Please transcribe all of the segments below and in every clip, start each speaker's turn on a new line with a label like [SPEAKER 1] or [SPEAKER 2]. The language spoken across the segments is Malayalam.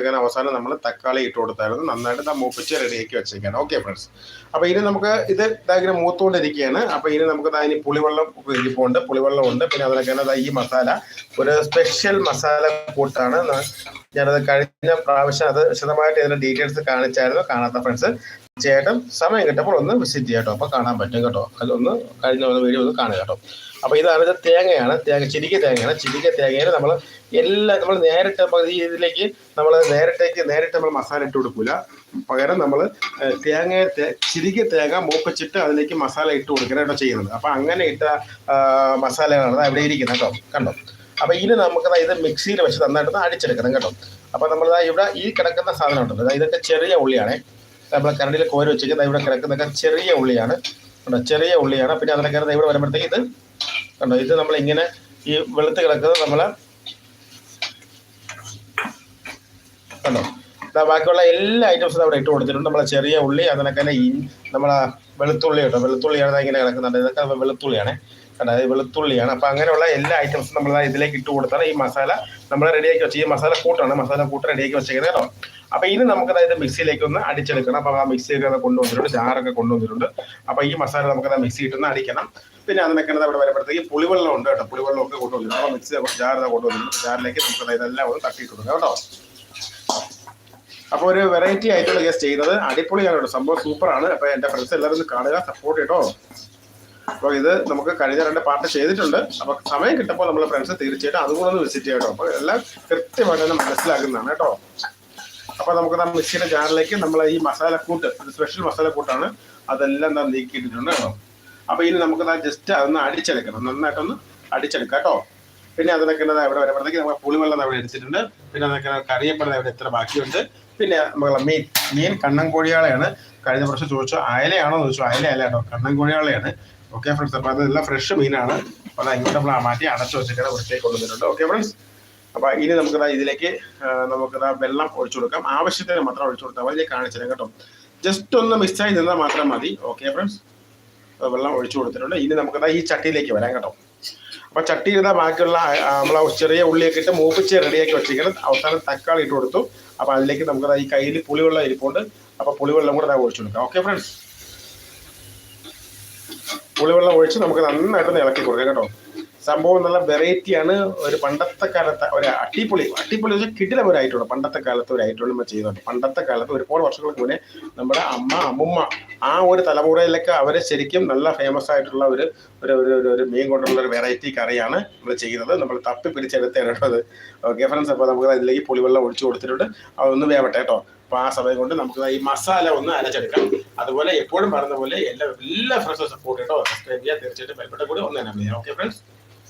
[SPEAKER 1] അങ്ങനെ അവസാനം നമ്മൾ തക്കാളി ഇട്ട് കൊടുത്തായിരുന്നു. നന്നായിട്ട് ദാ മൂപ്പിച്ച് റെഡിയാക്കി വെച്ചേക്കാണ് ഓക്കെ ഫ്രണ്ട്സ് അപ്പോൾ ഇനി നമുക്ക് ഇത് ഇങ്ങനെ മൂത്തുകൊണ്ടിരിക്കുകയാണ്. അപ്പോൾ ഇനി നമുക്ക് ഇനി പുളിവെള്ളം ഇരിപ്പുണ്ട് പുളിവെള്ളം ഉണ്ട്. പിന്നെ അതിനൊക്കെ തന്നെ ഈ മസാല ഒരു സ്പെഷ്യൽ മസാല കൂട്ടാണ്. ന- ഞാനത് കഴിഞ്ഞ പ്രാവശ്യം അത് വിശദമായിട്ട് ഇതിന്റെ ഡീറ്റെയിൽസ് കാണിച്ചായിരുന്നു. കാണാത്ത ഫ്രണ്ട്സ് ചേട്ടൻ സമയം കിട്ടപ്പോൾ ഒന്ന് വിസിറ്റ് ചെയ്യാം കേട്ടോ. അപ്പോൾ കാണാൻ പറ്റും കേട്ടോ. അതൊന്ന് കഴിഞ്ഞ വീഡിയോ ഒന്ന് കാണുക കേട്ടോ. അപ്പോൾ ഇതാണ് ഇത് തേങ്ങയാണ്. തേങ്ങ ചിരിക്ക തേങ്ങയാണ്. ചിരിക്ക തേങ്ങയിൽ നമ്മൾ എല്ലാ നമ്മൾ നേരിട്ട് ഈ ഇതിലേക്ക് നമ്മൾ നേരിട്ടേക്ക് നേരിട്ട് നമ്മൾ മസാല ഇട്ട് കൊടുക്കില്ല പകരം നമ്മൾ തേങ്ങ ചിരിക്ക തേങ്ങ മൂപ്പിച്ചിട്ട് അതിലേക്ക് മസാല ഇട്ട് കൊടുക്കുകയാണ് ചെയ്യുന്നത്. അപ്പോൾ അങ്ങനെ ഇട്ട മസാലകളാണ് അവിടെ ഇരിക്കുന്നത് കേട്ടോ. കണ്ടോ? അപ്പോൾ ഇനി നമുക്ക് ഇത് മിക്സിയിൽ വെച്ച് നന്നായിട്ട് അടിച്ചെടുക്കണം കേട്ടോ. അപ്പോൾ നമ്മൾ ഇവിടെ ഈ കിടക്കുന്ന സാധനം ഉണ്ടല്ലോ. ഇതൊക്കെ ചെറിയ ഉള്ളിയാണ്. നമ്മൾ കരണ്ടിൽ കോരി വെച്ചിരിക്കുന്നത് ഇവിടെ കിടക്കുന്നതൊക്കെ ചെറിയ ഉള്ളിയാണ്. ചെറിയ ഉള്ളിയാണ്. പിന്നെ അതിനൊക്കെ ഇവിടെ വരുമ്പോഴത്തേക്ക് ഇത് കണ്ടോ? ഇത് നമ്മൾ ഇങ്ങനെ ഈ വെളുത്ത് കിടക്കുന്നത് നമ്മൾ കണ്ടോ? ബാക്കിയുള്ള എല്ലാ ഐറ്റംസും അവിടെ ഇട്ട് കൊടുത്തിട്ടുണ്ട്. നമ്മളെ ചെറിയ ഉള്ളി അതിനൊക്കെ തന്നെ നമ്മളെ വെളുത്തുള്ളി കേട്ടോ. വെളുത്തുള്ളിയാണ് ഇങ്ങനെ കിടക്കുന്നുണ്ട് ഇതൊക്കെ വെളുത്തുള്ളിയാണ്. കണ്ടോ? വെളുത്തുള്ളിയാണ്. അപ്പം അങ്ങനെയുള്ള എല്ലാ ഐറ്റംസും നമ്മൾ ഇതിലേക്ക് ഇട്ട് കൊടുത്താണ്. ഈ മസാല നമ്മൾ റെഡിയാക്കി വെച്ച് ഈ മസാല കൂട്ടാണ്. മസാല കൂട്ട് റെഡിയാക്കി വെച്ചേക്കുന്നത് കേട്ടോ. അപ്പൊ ഇനി നമുക്ക് അതായത് മിക്സിയിലേക്ക് ഒന്ന് അടിച്ചെടുക്കണം. അപ്പൊ ആ മിക്സിയൊക്കെ കൊണ്ടുവന്നിട്ടുണ്ട്. ജാറൊക്കെ കൊണ്ടുവന്നിട്ടുണ്ട്. അപ്പൊ ഈ മസാല നമുക്ക് മിക്സി ഇട്ടൊന്ന് അടിക്കണം. പിന്നെ അത് നിൽക്കുന്നത് അവിടെ വരുമ്പോഴത്തേക്ക് പുളിവെള്ളം ഉണ്ട് കേട്ടോ പുളിവെള്ളം ഒക്കെ കൊണ്ടുവന്നു നമ്മൾ മിക്സ് ജാർ കൊണ്ടുവന്നു ജാറിലേക്ക് നമുക്ക് ഇതെല്ലാം ഒന്ന് തട്ടിയിട്ട് കൊടുക്കാം കേട്ടോ. അപ്പൊ ഒരു വെറൈറ്റി ആയിട്ടുള്ള ഗസ്റ്റ് ചെയ്യുന്നത് അടിപൊളിയാണ് കേട്ടോ. സംഭവം സൂപ്പറാണ്. അപ്പൊ എന്റെ ഫ്രണ്ട്സ് എല്ലാവരും കാണുക സപ്പോർട്ട് കേട്ടോ. അപ്പൊ ഇത് നമുക്ക് കഴിഞ്ഞ രണ്ട് പാർട്ട് ചെയ്തിട്ടുണ്ട്. അപ്പൊ സമയം കിട്ടപ്പോൾ നമ്മൾ ഫ്രണ്ട്സ് തീർച്ചയായിട്ടും അതുകൂടെ ഒന്ന് വിസിറ്റ് ചെയ്യട്ടോ അപ്പൊ എല്ലാം കൃത്യമായിട്ട് തന്നെ മനസ്സിലാക്കുന്നതാണ് കേട്ടോ. അപ്പൊ നമുക്ക് ആ മിക്സിയുടെ ജാറിലേക്ക് നമ്മൾ ഈ മസാലക്കൂട്ട് കൂട്ട് സ്പെഷ്യൽ മസാലക്കൂട്ടാണ്. അതെല്ലാം നീക്കിയിട്ടിട്ടുണ്ട് കേട്ടോ. അപ്പൊ ഇനി നമുക്ക് ജസ്റ്റ് അതൊന്ന് അടിച്ചെടുക്കണം. നന്നായിട്ടൊന്ന് അടിച്ചെടുക്കാം കേട്ടോ. പിന്നെ അതിനൊക്കെ ദാ ഇവിടെ വരുമ്പോഴത്തേക്ക് നമ്മൾ പുളിവെള്ളം വെള്ളം അവിടെ എടുത്തിട്ടുണ്ട്. പിന്നെ അതൊക്കെ കറിയപ്പെടുന്ന അവിടെ എത്ര ബാക്കിയുണ്ട്. പിന്നെ നമ്മളെ മീൻ മീൻ കണ്ണൻ കോഴിയാളെയാണ്. കഴിഞ്ഞ പ്രാവശ്യം ചോദിച്ചു അയലയാണോ ചോദിച്ചു. അയല അല്ല കേട്ടോ കണ്ണൻ കോഴിയാളെയാണ്. ഓക്കെ ഫ്രണ്ട്സ് അപ്പോൾ അതെല്ലാം ഫ്രഷ് മീനാണ്. അപ്പോൾ ഇങ്ങോട്ട് നമ്മൾ മാറ്റി അടച്ചു വെച്ചിട്ട് വൃത്തിയായി കൊണ്ടുവന്നിട്ടുണ്ട്. ഓക്കെ ഫ്രണ്ട്സ് അപ്പൊ ഇനി നമുക്ക് ദാ ഇതിലേക്ക് ആ, നമുക്ക് ദാ വെള്ളം ഒഴിച്ചു കൊടുക്കാം. ആവശ്യത്തിന് മാത്രം ഒഴിച്ചു കൊടുത്താൽ മതി. കാണിച്ചു കേട്ടോ. ജസ്റ്റ് ഒന്ന് മിക്സായി നിന്നാൽ മാത്രം മതി. ഓക്കെ ഫ്രണ്ട്സ് വെള്ളം ഒഴിച്ചു കൊടുത്തിട്ടുണ്ട്. ഇനി നമുക്ക് ദാ ഈ ചട്ടിയിലേക്ക് വരാം കേട്ടോ. അപ്പൊ ചട്ടി ഇടാ ബാക്കിയുള്ള നമ്മൾ ചെറിയ ഉള്ളിയൊക്കെ ഇട്ട് മൂപ്പിച്ച് റെഡിയാക്കി വെച്ചിരിക്കണം അവസാനം തക്കാളി ഇട്ട് കൊടുത്തു. അപ്പൊ അതിലേക്ക് നമുക്ക് ഈ കയ്യിൽ പുളിവെള്ളം ഇരിപ്പുണ്ട്. അപ്പൊ പുളിവെള്ളം കൂടെ ദാ ഒഴിച്ചു കൊടുക്കാം. Okay friends? പുളിവെള്ളം ഒഴിച്ച് നമുക്ക് നന്നായിട്ട് ഇളക്കി കൊടുക്കാം കേട്ടോ. സംഭവം നല്ല വെറൈറ്റിയാണ് ഒരു പണ്ടത്തെ കാലത്തെ ഒരു അട്ടിപ്പൊളി അട്ടിപ്പൊളി വെച്ചാൽ കിടിലം ഒരു ഐറ്റമാണ് പണ്ടത്തെ കാലത്ത് ഒരു ഐറ്റം നമ്മൾ ചെയ്യുന്നുണ്ട് പണ്ടത്തെ കാലത്ത് ഒരുപാട് വർഷങ്ങൾക്ക് മുന്നേ നമ്മുടെ അമ്മ അമ്മുമ്മ ആ ഒരു തലമുറയിലൊക്കെ അവരെ ശരിക്കും നല്ല ഫേമസ് ആയിട്ടുള്ള ഒരു ഒരു ഒരു ഒരു- മീൻ കൊണ്ടുള്ള ഒരു വെറൈറ്റി കറിയാണ് നമ്മൾ ചെയ്യുന്നത്. നമ്മൾ തപ്പി പിടിച്ചെടുത്ത് ഇടേണ്ടത് ഓക്കെ ഫ്രണ്ട്സ് അപ്പോൾ നമുക്ക് അതിലേക്ക് പുളിവെള്ളം ഒഴിച്ചു കൊടുത്തിട്ടുണ്ട്. അതൊന്ന് വേവട്ടെ കേട്ടോ. അപ്പോൾ ആ സമയം കൊണ്ട് നമുക്ക് ഈ മസാല ഒന്ന് അരച്ചെടുക്കാം. അതുപോലെ എപ്പോഴും പറഞ്ഞ പോലെ എല്ലാ എല്ലാ ഫ്രണ്ട്സും സപ്പോർട്ട് കേട്ടോ സബ്സ്ക്രൈബ് ചെയ്യുക തീർച്ചയായിട്ടും ബെൽബട്ടം കൂടി ഒന്ന് തന്നെ ഓക്കെ ഫ്രണ്ട്സ്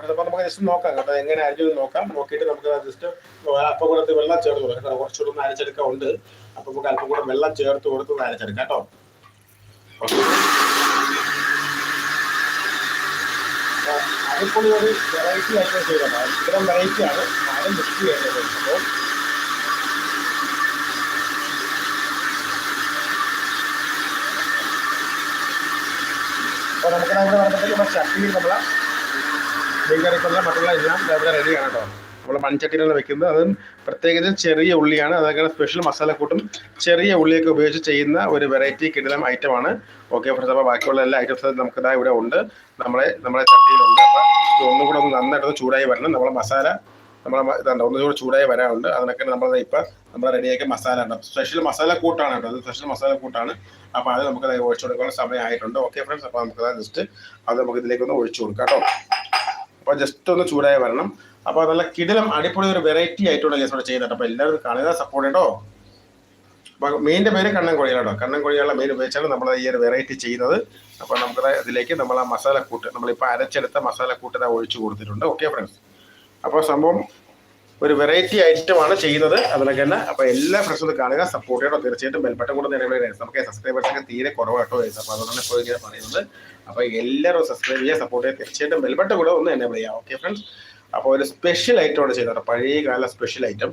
[SPEAKER 1] അപ്പോൾ നമുക്ക് ജസ്റ്റ് നോക്കാം. കേട്ടോ എങ്ങനെ അരിഞ്ഞത് നോക്കാം. നോക്കിയിട്ട് നമുക്ക് ജസ്റ്റ് അപ്പം കൂടെ വെള്ളം ചേർത്ത് കൊടുക്കാം കേട്ടോ. കുറച്ചുകൂടെ ഒന്ന് അരച്ചെടുക്കാൻ ഉണ്ട്. അപ്പൊ നമുക്ക് അല്പം കൂടെ വെള്ളം ചേർത്ത് കൊടുത്ത് അരച്ചെടുക്കാം കേട്ടോ. അതിപ്പോൾ ഒരു വെറൈറ്റി ആയിട്ട് ചെയ്തതാണ് ഇത്തരം വെറൈറ്റി ആണ്. ആരും മിക്സ് ചെയ്യേണ്ടത് അപ്പോൾ അപ്പോൾ നമുക്ക് നമ്മുടെ നമ്മുടെ ചട്ടിയിൽ നമ്മളെ മീൻ കറിക്കുള്ള മറ്റുള്ള എല്ലാം ഇവിടെ റെഡിയാണ് കേട്ടോ നമ്മൾ മൺചട്ടിയിലാണ് വെക്കുന്നത്. അതും പ്രത്യേകിച്ച് ചെറിയ ഉള്ളിയാണ്. അതൊക്കെ സ്പെഷ്യൽ മസാലക്കൂട്ടും ചെറിയ ഉള്ളിയൊക്കെ ഉപയോഗിച്ച് ചെയ്യുന്ന ഒരു വെറൈറ്റി കിടിലം ആണ്. ഓക്കെ ഫ്രണ്ട്സ് അപ്പോൾ ബാക്കിയുള്ള എല്ലാ ഐറ്റംസും നമുക്ക് ഇതാ ഇവിടെ ഉണ്ട്. നമ്മളെ നമ്മുടെ ചട്ടിയിലുണ്ട്. അപ്പോൾ ഒന്നും കൂടെ ഒന്ന് നന്നായിട്ടൊന്ന് ചൂടായി വരണം. നമ്മളെ മസാല നമ്മളെ ഇതാണ്ട് ഒന്നുകൂടെ ചൂടായി വരാറുണ്ട് അതിനൊക്കെ നമ്മൾ ഇപ്പം നമ്മൾ റെഡിയാക്കിയ മസാല ഉണ്ട് സ്പെഷ്യൽ മസാല കൂട്ടാണ് കേട്ടോ അത് സ്പെഷ്യൽ മസാല കൂട്ടാണ്. അപ്പോൾ അത് നമുക്ക് ഒഴിച്ചു കൊടുക്കാനുള്ള സമയമായിട്ടുണ്ട്. ഓക്കെ ഫ്രണ്ട്സ് അപ്പോൾ നമുക്ക് ജസ്റ്റ് അത് നമുക്ക് ഇതിലേക്ക് ഒന്ന് ഒഴിച്ചു കൊടുക്കാം കേട്ടോ അപ്പോൾ ജസ്റ്റ് ഒന്ന് ചൂടായ വരണം. അപ്പോൾ നല്ല കിടിലം അടിപൊളി ഒരു വെറൈറ്റി ആയിട്ടുള്ള കേസ് ചെയ്യുന്നുണ്ട്. അപ്പോൾ എല്ലാവരും കാണുക സപ്പോർട്ട് കേട്ടോ അപ്പോൾ മീനിന്റെ പേര് കണ്ണൻ കോഴികളാട്ടോ കണ്ണൻ കോഴികളുടെ മെയിൻ ഉപയോഗിച്ചാണ് നമ്മൾ ഈ ഒരു വെറൈറ്റി ചെയ്യുന്നത്. അപ്പോൾ നമുക്ക് ഇതിലേക്ക് നമ്മൾ ആ മസാല കൂട്ട് നമ്മളിപ്പോൾ അരച്ചെടുത്ത മസാല കൂട്ട് ഒഴിച്ചു കൊടുത്തിട്ടുണ്ട്. ഓക്കെ ഫ്രണ്ട്സ് അപ്പോൾ സംഭവം ഒരു വെറൈറ്റി ഐറ്റമാണ് ചെയ്യുന്നത്. അതിനൊക്കെ തന്നെ അപ്പൊ എല്ലാ ഫ്രഷും കാണുക സപ്പോർട്ട് ചെയ്യണം. തീർച്ചയായിട്ടും ബെൽബട്ടൺ കൂടെ നിലവിലെ നമുക്ക് സബ്സ്ക്രൈബേഴ്സ് ഒക്കെ തീരെ കുറവാട്ടോ അപ്പൊ അതുകൊണ്ടാണ് ഇപ്പോൾ ഇങ്ങനെ പറയുന്നത്. അപ്പൊ എല്ലാവരും സബ്സ്ക്രൈബ് ചെയ്യുക സപ്പോർട്ട് ചെയ്യുക. തീർച്ചയായിട്ടും ബെൽബട്ടൺ കൂടെ ഒന്ന് എന്നെ പറയാം ഓക്കെ ഫ്രണ്ട്സ് അപ്പോൾ ഒരു സ്പെഷ്യൽ ഐറ്റമാണ് ചെയ്യുന്നത് പഴയ കാല സ്പെഷ്യൽ ഐറ്റം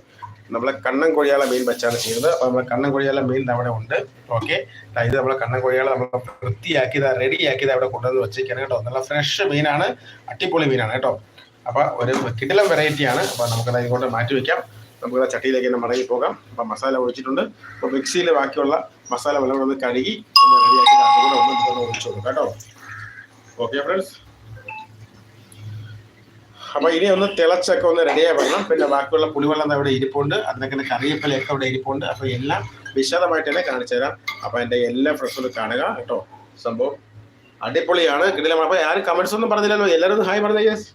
[SPEAKER 1] നമ്മളെ കണ്ണൻ കൊഴിയാള മീൻ വെച്ചാണ് ചെയ്യുന്നത്. അപ്പൊ നമ്മളെ കണ്ണൻ കൊഴിയാള മീൻ അവിടെ ഉണ്ട്. ഓക്കെ ഇത് നമ്മളെ കണ്ണൻ കൊഴിയാള നമ്മൾ വൃത്തിയാക്കിയത് റെഡിയാക്കിയത് അവിടെ കൊണ്ടുവന്ന് വെച്ചേക്കാണ് കേട്ടോ. നല്ല ഫ്രഷ് മീനാണ്. അട്ടിപ്പൊളി മീനാണ് കേട്ടോ. അപ്പൊ ഒരു കിടിലം വെറൈറ്റിയാണ് അപ്പൊ നമുക്കത് ഇങ്ങോട്ട് മാറ്റി വെക്കാം. നമുക്ക് ചട്ടിയിലേക്ക് തന്നെ മടങ്ങി പോകാം. അപ്പൊ മസാല ഒഴിച്ചിട്ടുണ്ട്. അപ്പൊ മിക്സിയിൽ ബാക്കിയുള്ള മസാല വെള്ളം ഒന്ന് കഴുകി ഒന്ന് റെഡിയാക്കി അതുകൂടെ ഒന്ന് ഒഴിച്ചു കേട്ടോ. ഓക്കെ ഫ്രണ്ട്സ് അപ്പൊ ഇനി ഒന്ന് തിളച്ചൊക്കെ ഒന്ന് റെഡിയായി വരണം. പിന്നെ ബാക്കിയുള്ള പുളിവെള്ളം അവിടെ ഇരിപ്പുണ്ട്. അതിനൊക്കെ കറിയപ്പലയൊക്കെ അവിടെ ഇരിപ്പുണ്ട്. അപ്പൊ എല്ലാം വിശദമായിട്ട് തന്നെ കാണിച്ചു തരാം. അപ്പൊ എന്റെ എല്ലാ ഫ്രണ്ട്സും കാണുക കേട്ടോ. സംഭവം അടിപൊളിയാണ്. കിടിലമാണ്. അപ്പൊ ആരും കമന്റ്സ് ഒന്നും പറഞ്ഞില്ലല്ലോ. എല്ലാവരും ഹായ് പറഞ്ഞ യെസ്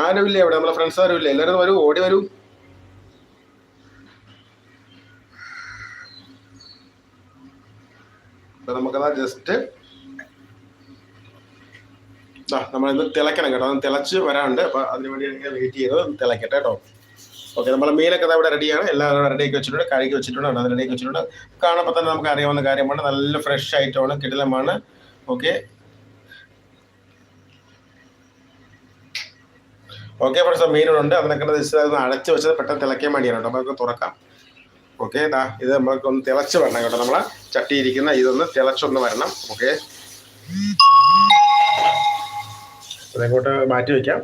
[SPEAKER 1] ആരും ഇല്ല ഇവിടെ? നമ്മളെ ഫ്രണ്ട്സ് ആരുമില്ല? എല്ലാവരും വരൂ ഓടി വരൂ. നമുക്കതാ ജസ്റ്റ് നമ്മൾ ഇന്ന് തിളക്കണം കേട്ടോ. അത് തിളച്ച് വരാണ്ട് അപ്പൊ അതിന് വേണ്ടി വെയിറ്റ് ചെയ്ത് തിളക്കട്ടെ കേട്ടോ. ഓക്കെ നമ്മളെ മീനൊക്കെ ദാ ഇവിടെ റെഡിയാണ് എല്ലാം റെഡിയാക്കി വെച്ചിട്ടുണ്ട് കഴുകി വെച്ചിട്ടുണ്ട് അത് റെഡിയാക്കി വെച്ചിട്ടുണ്ട്. കാണുമ്പോൾ തന്നെ നമുക്ക് അറിയാവുന്ന കാര്യമാണ്. നല്ല ഫ്രഷ് ഐറ്റമാണ് കിടിലമാണ്. ഓക്കെ ഓക്കെ ഫ്രണ്ട്സ് മീനുണ്ട് അതിനൊക്കെ ജസ്റ്റ് അതൊന്ന് അടച്ച് വെച്ചത് പെട്ടെന്ന് തിളയ്ക്കാൻ വേണ്ടിയാണ് കേട്ടോ. നമുക്ക് തുറക്കാം. ഓക്കെ ഇത് നമ്മൾക്ക് ഒന്ന് തിളച്ച് വരണം കേട്ടോ. നമ്മളെ ചട്ടിയിരിക്കുന്ന ഇതൊന്ന് തിളച്ചൊന്ന് വരണം. ഓക്കെ അതങ്ങോട്ട് മാറ്റി വെക്കാം.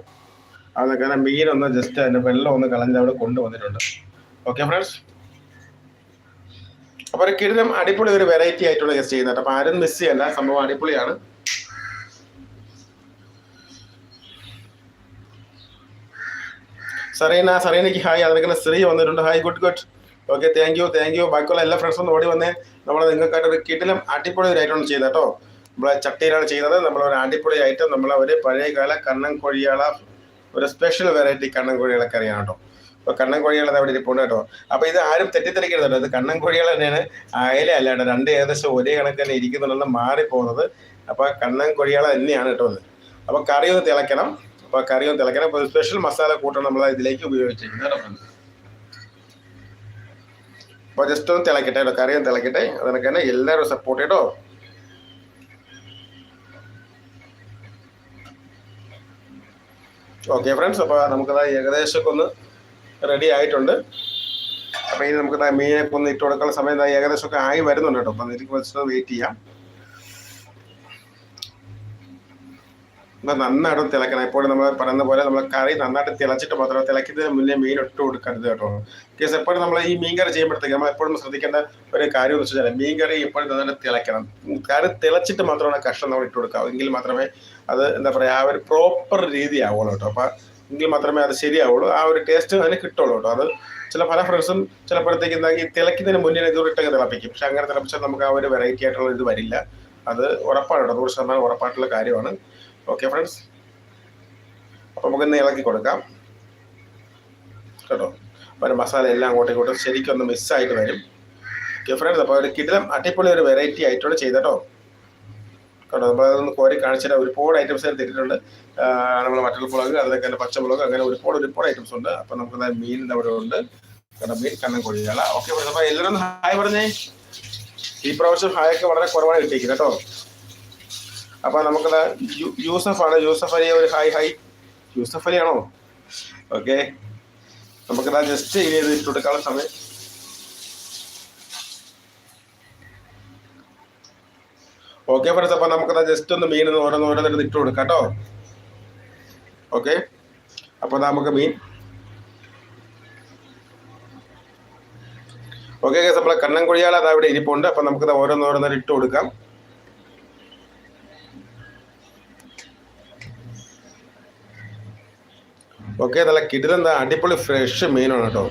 [SPEAKER 1] അതൊക്കെ മീനൊന്ന് ജസ്റ്റ് അതിന്റെ വെള്ളം ഒന്ന് കളഞ്ഞ് അവിടെ കൊണ്ടുവന്നിട്ടുണ്ട്. ഓക്കെ ഫ്രണ്ട്സ് അപ്പൊ ഒരു കിടിലം അടിപൊളി ഒരു വെറൈറ്റി ആയിട്ടുള്ള ഗസ്റ്റ് ചെയ്യുന്നുണ്ട് അപ്പൊ ആരും മിസ് ചെയ്യല്ല സംഭവം അടിപൊളിയാണ്. സറീന സറീനയ്ക്ക് ഹായ് അതിനൊക്കെ സ്ത്രീ വന്നിട്ടുണ്ട്. Hi good good okay thank you thank you ബാക്കിയുള്ള എല്ലാ ഫ്രണ്ട്സും ഓടി വന്നേ നമ്മൾ നിങ്ങൾക്കായിട്ട് ഒരു കിട്ടിലും അടിപൊളി ഒരു ഐറ്റം ചെയ്തത് കേട്ടോ. നമ്മളെ ചട്ടിയിലാണ് ചെയ്യുന്നത്. നമ്മളൊരു അടിപൊളി ഐറ്റം നമ്മളെ ഒരു പഴയകാല കണ്ണൻ കോഴിയാള ഒരു സ്പെഷ്യൽ വെറൈറ്റി കണ്ണൻ കോഴികളെ കറിയാണ് കേട്ടോ. അപ്പോൾ കണ്ണൻ കോഴികളെ അവിടെ ഇരിപ്പുണ്ട് കേട്ടോ. അപ്പോൾ ഇത് ആരും തെറ്റിദ്ധരിക്കരുത് കേട്ടോ. ഇത് കണ്ണൻ കോഴികൾ തന്നെയാണ് അയല അല്ലാണ്ട് രണ്ട് ഏകദേശം ഒരേ കണക്ക് തന്നെ ഇരിക്കുന്നുണ്ടെന്ന് മാറിപ്പോകുന്നത്. അപ്പോൾ കണ്ണൻ കോഴികളെ തന്നെയാണ് കേട്ടോ അത് അപ്പൊ കറി ഒന്ന് തിളയ്ക്കണം. അപ്പൊ കറി തിളക്കണം. തിളയ്ക്കണം അപ്പൊ സ്പെഷ്യൽ മസാല കൂട്ടം നമ്മൾ ഇതിലേക്ക് ഉപയോഗിച്ചിരിക്കുന്നത് കേട്ടോ friends. അപ്പൊ ജസ്റ്റ് ഒന്ന് തിളക്കട്ടെ കേട്ടോ. കറി ഒന്ന് തിളക്കട്ടെ. അതിനൊക്കെ തന്നെ എല്ലാവരും സപ്പോർട്ട് കേട്ടോ ഓക്കെ ഫ്രണ്ട്സ് അപ്പോൾ നമുക്കത് ഏകദേശമൊക്കെ ഒന്ന് റെഡി ആയിട്ടുണ്ട്. അപ്പോൾ ഇനി നമുക്ക് മീനൊക്കെ ഒന്ന് ഇട്ട് കൊടുക്കാനുള്ള സമയം ഏകദേശമൊക്കെ ആയി വരുന്നുണ്ട് കേട്ടോ. അപ്പം ഇതിലേക്ക് വെച്ചിട്ട് വെയിറ്റ് ചെയ്യാം. നന്നായിട്ട് തിളക്കണം. എപ്പോഴും നമ്മൾ പറയുന്ന പോലെ നമ്മൾ കറി നന്നായിട്ട് തിളച്ചിട്ട് മാത്രമേ തിളക്കുന്നതിന് മുന്നേ മീൻ ഇട്ട് കൊടുക്കരുത് കേട്ടോ. കേസ് എപ്പോഴും നമ്മൾ ഈ മീൻ കറി ചെയ്യുമ്പോഴത്തേക്ക് നമ്മൾ എപ്പോഴും ശ്രദ്ധിക്കേണ്ട ഒരു കാര്യം എന്ന് വെച്ചാൽ മീൻ കറി എപ്പോഴും നന്നായിട്ട് തിളക്കണം കറി തിളച്ചിട്ട് മാത്രമാണ് കഷ്ണം നമ്മൾ ഇട്ട് കൊടുക്കുക. എങ്കിൽ മാത്രമേ അത് എന്താ പറയുക ആ ഒരു പ്രോപ്പർ രീതി ആവുള്ളൂ കേട്ടോ. അപ്പം എങ്കിൽ മാത്രമേ അത് ശരിയാവുള്ളൂ. ആ ഒരു ടേസ്റ്റ് അതിന് കിട്ടുള്ളൂ കേട്ടോ. അത് ചില പല ഫ്രണ്ട്സും ചിലപ്പോഴത്തേക്ക് എന്താ ഈ തിളയ്ക്കുന്നതിന് മുന്നേ ഇതൊരിട്ടൊക്കെ തിളപ്പിക്കും. പക്ഷെ അങ്ങനെ തിളപ്പിച്ചാൽ നമുക്ക് ആ ഒരു വെറൈറ്റി ആയിട്ടുള്ള ഇത് വരില്ല. അത് ഉറപ്പാണ് കേട്ടോ. നൂറ് ശതമാനം ഉറപ്പായിട്ടുള്ള കാര്യമാണ്. ഓക്കെ ഫ്രണ്ട്സ് അപ്പോൾ നമുക്ക് ഇന്ന് ഇളക്കി കൊടുക്കാം. കേട്ടോ? അപ്പോൾ മസാല എല്ലാം അങ്ങോട്ടും ഇങ്ങോട്ടും ശരിക്കും ഒന്ന് മിസ്സായിട്ട് വരും. ഓക്കെ ഫ്രണ്ട്സ് അപ്പോൾ ഒരു കിടിലം അടിപൊളി ഒരു വെറൈറ്റി ആയിട്ടോടെ ചെയ്തട്ടോ. കേട്ടോ? നമ്മൾ അതൊന്ന് കോരി കാണിച്ചിട്ട് ഒരുപാട് ഐറ്റംസ് തിരിച്ചിട്ടുണ്ട് നമ്മൾ മറ്റുള്ള മുളക് അതിലൊക്കെ തന്നെ പച്ചമുളക് അങ്ങനെ ഒരുപാട് ഒരുപാട് ഐറ്റംസ് ഉണ്ട്. അപ്പോൾ നമുക്ക് മീൻ അവിടെ ഉണ്ട്. കേട്ടോ? മീൻ കണ്ണൻ കൊഴിയാള ഓക്കെ അപ്പോൾ എല്ലാവരും ഹായ് പറഞ്ഞേ. ഈ പ്രാവശ്യം ഹായൊക്കെ വളരെ കുറവാണ് കിട്ടിയിരിക്കുന്നത് കേട്ടോ. അപ്പൊ നമുക്കത് യൂസഫാണ് യൂസഫ് അലിയ ഒരു ഹായ് ഹായ് യൂസഫ് അലി ആണോ? ഓക്കെ നമുക്കത് ജസ്റ്റ് ഇനി ഇത് ഇട്ട് കൊടുക്കാനുള്ള സമയം. ഓക്കെ ഫ്രണ്ട്സ് അപ്പൊ നമുക്കത് ജസ്റ്റ് ഒന്ന് മീൻ ഓരോന്ന് ഓരോന്നിട്ട് ഇട്ട് കൊടുക്കാം കേട്ടോ. ഓക്കെ അപ്പൊ നമുക്ക് മീൻ ഓക്കെ നമ്മളെ കണ്ണൻ കുഴിയാൾ അതാ ഇരിപ്പുണ്ട്. അപ്പൊ നമുക്കത് ഓരോന്ന് ഓരോന്നിട്ട് ഇട്ട് കൊടുക്കാം. ഓക്കെ നല്ല കിടിലെന്താ അടിപൊളി ഫ്രഷ് മീനാണ് കേട്ടോ.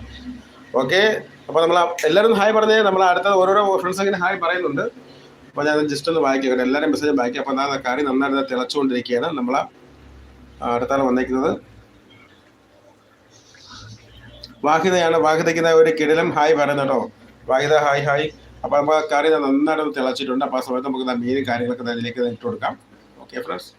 [SPEAKER 1] ഓക്കെ അപ്പോൾ നമ്മൾ എല്ലാവരും ഹായ് പറഞ്ഞേ. നമ്മൾ അടുത്ത ഓരോരോ ഫ്രണ്ട്സ് ഇങ്ങനെ ഹായ് പറയുന്നുണ്ട്. അപ്പോൾ ഞാൻ ജസ്റ്റ് ഒന്ന് വായിക്കാം. കേട്ടോ എല്ലാവരും മെസ്സേജ് വായിക്കാം. അപ്പോൾ എന്താ കറി നന്നായിട്ട് തിളച്ചുകൊണ്ടിരിക്കുകയാണ്. നമ്മൾ അടുത്താണ് വന്നിരിക്കുന്നത് വാഹിതയാണ് വാഹിതയ്ക്കുന്ന ഒരു കിടിലം ഹായ് പറയുന്നു കേട്ടോ. വാഹിത ഹായ് ഹായ് അപ്പോൾ നമ്മൾ കറി നന്നായിട്ട് തിളച്ചിട്ടുണ്ട്. അപ്പോൾ ആ സമയത്ത് നമുക്ക് മീനും കാര്യങ്ങളൊക്കെ അതിലേക്ക് ഇട്ട് കൊടുക്കാം. ഓക്കെ ഫ്രണ്ട്സ്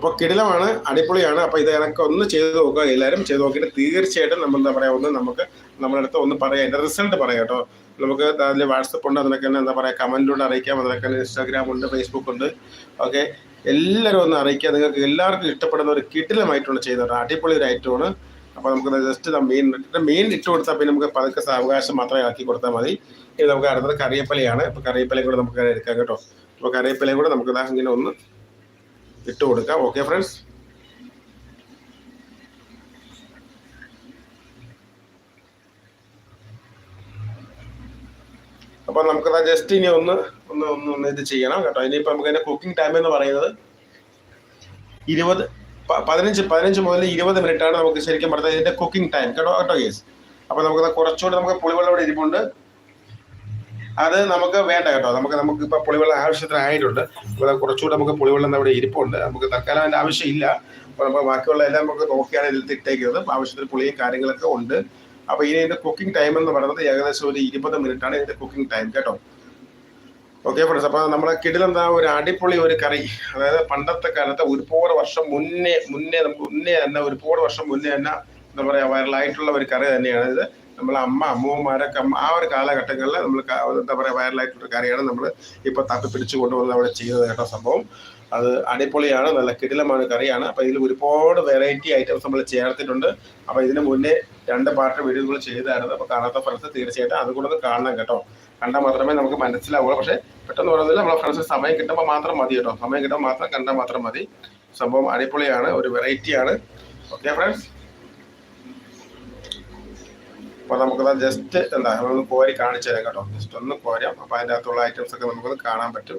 [SPEAKER 1] അപ്പോൾ കിടിലമാണ് അടിപൊളിയാണ്. അപ്പോൾ ഇത് എനിക്ക് ഒന്ന് ചെയ്ത് നോക്കുക എല്ലാവരും ചെയ്ത് നോക്കിയിട്ട് തീർച്ചയായിട്ടും നമ്മൾ എന്താ പറയുക ഒന്ന് നമുക്ക് നമ്മുടെ അടുത്ത് ഒന്ന് പറയാം. എന്റെ റിസൾട്ട് പറയാം കേട്ടോ. നമുക്ക് അതിൽ വാട്സപ്പ് ഉണ്ട് അതിനൊക്കെ തന്നെ എന്താ പറയുക കമന്റിലൂടെ അറിയിക്കാം. അതിനൊക്കെ തന്നെ ഇൻസ്റ്റാഗ്രാം ഉണ്ട് ഫേസ്ബുക്ക് ഉണ്ട്. ഓക്കെ എല്ലാവരും ഒന്ന് അറിയിക്കുക. നിങ്ങൾക്ക് എല്ലാവർക്കും ഇഷ്ടപ്പെടുന്ന ഒരു കിടിലമായിട്ടുള്ള ചെയ്ത അടിപൊളി ഒരു ഐറ്റമാണ് അപ്പോൾ നമുക്ക് ജസ്റ്റ് മെയിൻ മെയിൻ ഇട്ട് കൊടുത്താൽ പിന്നെ നമുക്ക് പതുക്കെ സാവകാശം മാത്രമേ ആക്കി കൊടുത്താൽ മതി. ഇനി നമുക്ക് അടുത്തത് കറിയപ്പലയാണ്. അപ്പോൾ കറിയപ്പലയും കൂടെ നമുക്ക് എടുക്കാം കേട്ടോ. അപ്പോൾ കറിയപ്പലയും കൂടെ നമുക്ക് ഇതാ ഇങ്ങനെ ഒന്ന് ഇട്ട് കൊടുക്കാം. ഓക്കെ ഫ്രണ്ട്സ് അപ്പോൾ നമുക്കത് ജസ്റ്റ് ഇനി ഒന്ന് ഒന്ന് ഒന്ന് ഒന്ന് ഇത് ചെയ്യണം കേട്ടോ. ഇനിയിപ്പോൾ നമുക്ക് അതിന്റെ കുക്കിംഗ് ടൈം എന്ന് പറയുന്നത് ഇരുപത് പതിനഞ്ച് പതിനഞ്ച് മുതൽ ഇരുപത് മിനിറ്റാണ് നമുക്ക് ശരിക്കും പറഞ്ഞത് ഇതിന്റെ കുക്കിംഗ് ടൈം കേട്ടോ കേട്ടോ കേസ് അപ്പൊ നമുക്ക് കുറച്ചുകൂടി നമുക്ക് പുളിവെള്ളം ഇവിടെ ഇരിപ്പുണ്ട്. അത് നമുക്ക് വേണ്ട കേട്ടോ. നമുക്ക് നമുക്ക് ഇപ്പൊ പുളിവെള്ളം ആവശ്യത്തിന് ആയിട്ടുണ്ട്. കുറച്ചുകൂടെ നമുക്ക് പുളിവെള്ളം ഇവിടെ ഇരിപ്പുണ്ട്. നമുക്ക് തൽക്കാലം അതിന്റെ ആവശ്യമില്ല. അപ്പൊ നമ്മൾ ബാക്കിയുള്ള എല്ലാം നമുക്ക് നോക്കിയാണ് ഇതിൽ ഇട്ടേക്കുന്നത്. ആവശ്യത്തിന് പുളിയും കാര്യങ്ങളൊക്കെ ഉണ്ട്. അപ്പൊ ഇനി ഇതിന്റെ കുക്കിംഗ് ടൈം എന്ന് പറയുന്നത് ഏകദേശം ഒരു ഇരുപത് മിനിറ്റ് ആണ് ഇതിന്റെ കുക്കിംഗ് ടൈം കേട്ടോ. ഓക്കെ ഫ്രണ്ട്സ് അപ്പൊ നമ്മളെ കിടിലെന്താ ഒരു അടിപൊളി ഒരു കറി. അതായത് പണ്ടത്തെ കാലത്ത് ഒരുപാട് വർഷം മുന്നേ മുന്നേ നമുക്ക് മുന്നേ തന്നെ ഒരുപാട് വർഷം മുന്നേ തന്നെ എന്താ പറയാ വൈറലായിട്ടുള്ള ഒരു കറി തന്നെയാണ് ഇത്. നമ്മളെ അമ്മ അമ്മൂമ്മമാരൊക്കെ അമ്മ- ആ ഒരു കാലഘട്ടങ്ങളിൽ നമ്മൾ എന്താ പറയുക വൈറലായിട്ടുള്ള കാര്യമാണ് നമ്മൾ ഇപ്പൊ തപ്പി പിടിച്ചു കൊണ്ടുവന്ന് അവിടെ ചെയ്തത് കേട്ടോ സംഭവം. അത് അടിപൊളിയാണ് നല്ല കിടിലമാണ് കറിയാണ്. അപ്പൊ ഇതിൽ ഒരുപാട് വെറൈറ്റി ഐറ്റംസ് നമ്മൾ ചേർത്തിട്ടുണ്ട്. അപ്പൊ ഇതിന് മുന്നേ രണ്ട് പാർട്ട് വീഡിയോകൾ ചെയ്തായിരുന്നു. അപ്പൊ കാണാത്ത ഫ്രണ്ട്സ് തീർച്ചയായിട്ടും അതുകൂടെ കാണണം കേട്ടോ. കണ്ടാൽ മാത്രമേ നമുക്ക് മനസ്സിലാവുള്ളൂ. പക്ഷേ പെട്ടെന്ന് പറയുന്നില്ല നമ്മളെ ഫ്രണ്ട്സ് സമയം കിട്ടുമ്പോൾ മാത്രം മതി കേട്ടോ. സമയം കിട്ടുമ്പോൾ മാത്രം കണ്ടാൽ മാത്രം മതി. സംഭവം അടിപൊളിയാണ് ഒരു വെറൈറ്റിയാണ് ഓക്കെ ഫ്രണ്ട്സ് അപ്പോൾ നമുക്കത് ജസ്റ്റ് എന്താ നമ്മളൊന്ന് കോരി കാണിച്ചു തരാം കേട്ടോ. ജസ്റ്റ് ഒന്ന് കോരാം അപ്പോൾ അതിന്റെ അകത്തുള്ള ഐറ്റംസ് ഒക്കെ നമുക്കൊന്ന് കാണാൻ പറ്റും.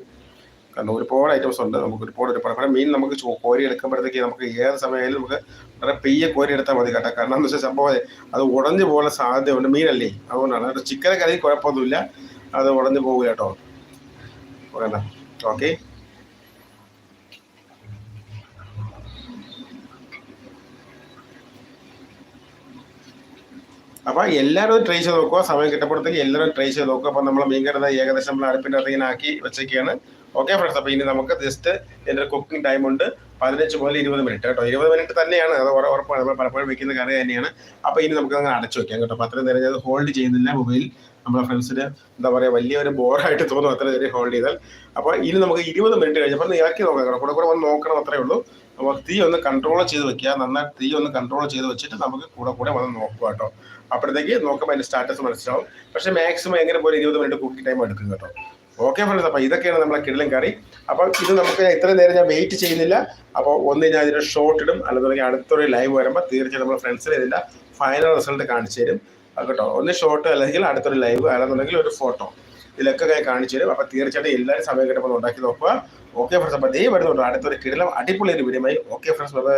[SPEAKER 1] കാരണം ഒരുപാട് ഐറ്റംസ് ഉണ്ട്. നമുക്ക് ഒരുപാട് ഒരുപാട്. കാരണം മീൻ നമുക്ക് കോരി എടുക്കുമ്പോഴത്തേക്ക് നമുക്ക് ഏത് സമയമായാലും നമുക്ക് വളരെ പെയ്യെ കോരി എടുത്താൽ മതി കേട്ടോ. കാരണം എന്ന് വെച്ചാൽ സംഭവം അത് ഉടഞ്ഞു പോകാൻ സാധ്യതയുണ്ട് മീനല്ലേ. അതുകൊണ്ടാണ്. ചിക്കൻ കറി കുഴപ്പമൊന്നുമില്ല. അത് ഉടഞ്ഞു പോകില്ല കേട്ടോ. ഓക്കെ. അപ്പൊ എല്ലാവരും ട്രൈ ചെയ്ത് നോക്കുക. സമയം കിട്ടപ്പെടുത്തേക്ക് എല്ലാവരും ട്രൈ ചെയ്ത് നോക്കുക. അപ്പൊ നമ്മൾ മീൻ കരുത ഏകദേശം നമ്മൾ അടുപ്പിന്റെ അകത്ത് ഇങ്ങനെ ആക്കി വെച്ചേക്കാണ്. ഓക്കെ ഫ്രണ്ട്സ് അപ്പൊ ഇനി നമുക്ക് ജസ്റ്റ് ഇതിന്റെ കുക്കിംഗ് ടൈം ഉണ്ട്. പതിനഞ്ച് മുതൽ ഇരുപത് മിനിറ്റ് കേട്ടോ. ഇരുപത് മിനിറ്റ് തന്നെയാണ്. അത് ഉറ- ഉറപ്പാണ്. നമ്മൾ പലപ്പോഴും വെക്കുന്ന കറി തന്നെയാണ്. അപ്പൊ ഇനി നമുക്ക് അങ്ങനെ അടച്ചു വെക്കാം കേട്ടോ. അപ്പൊ അത്രയും നേരം ഞാൻ ഹോൾഡ് ചെയ്യുന്നില്ല മൊബൈൽ നമ്മുടെ ഫ്രണ്ട്സിന് എന്താ പറയുക വലിയൊരു ബോറായിട്ട് തോന്നും അത്ര നേരം ഹോൾഡ് ചെയ്താൽ. അപ്പോൾ ഇനി നമുക്ക് ഇരുപത് മിനിറ്റ് കഴിഞ്ഞപ്പോൾ ഒന്ന് ഇറക്കി നോക്കാം കേട്ടോ. കൂടെ കൂടെ വന്ന് നോക്കണം അത്രേ ഉള്ളൂ. അപ്പോൾ തീ ഒന്ന് കൺട്രോൾ ചെയ്ത് വെക്കുക. നന്നായി തീ ഒന്ന് കൺട്രോൾ ചെയ്ത് വെച്ചിട്ട് നമുക്ക് കൂടെ കൂടെ വന്ന് നോക്കുക കേട്ടോ. അപ്പോഴത്തേക്ക് നോക്കുമ്പോൾ അതിന്റെ സ്റ്റാറ്റസ് മനസ്സിലാവും. പക്ഷേ മാക്സിമം എങ്ങനെ പോലും ഇരുപത് മിനിറ്റ് കുക്കിംഗ് ടൈം എടുക്കും കേട്ടോ. ഓക്കെ ഫ്രണ്ട്സ് അപ്പോൾ ഇതൊക്കെയാണ് നമ്മളെ കിടലും കറി. അപ്പോൾ ഇത് നമുക്ക് ഇത്രയും നേരം ഞാൻ വെയിറ്റ് ചെയ്യുന്നില്ല. അപ്പോൾ ഒന്ന് ഞാൻ ഇതിന്റെ ഷോർട്ട് ഇടും. അല്ലെന്നുണ്ടെങ്കിൽ അടുത്തൊരു ലൈവ് വരുമ്പോൾ തീർച്ചയായും നമ്മുടെ ഫ്രണ്ട്സിന് ഇതിന്റെ ഫൈനൽ റിസൾട്ട് കാണിച്ചു തരും. കേട്ടോ. ഒന്ന് ഷോർട്ട് അല്ലെങ്കിൽ അടുത്തൊരു ലൈവ് അല്ലെന്നുണ്ടെങ്കിൽ ഒരു ഫോട്ടോ ഇതിലൊക്കെ കൈ കാണിച്ചു തരും. അപ്പോൾ തീർച്ചയായിട്ടും എല്ലാവരും സമയം കിട്ടുമ്പോൾ ഉണ്ടാക്കി നോക്കുക. ഓക്കെ ഫ്രണ്ട്സ് അപ്പോൾ ദേ വരുന്നുണ്ട്. അടുത്തൊരു കിടലം അടിപൊളി ഒരു വീഡിയോ ഓക്കെ ഫ്രണ്ട്സ് ബൈ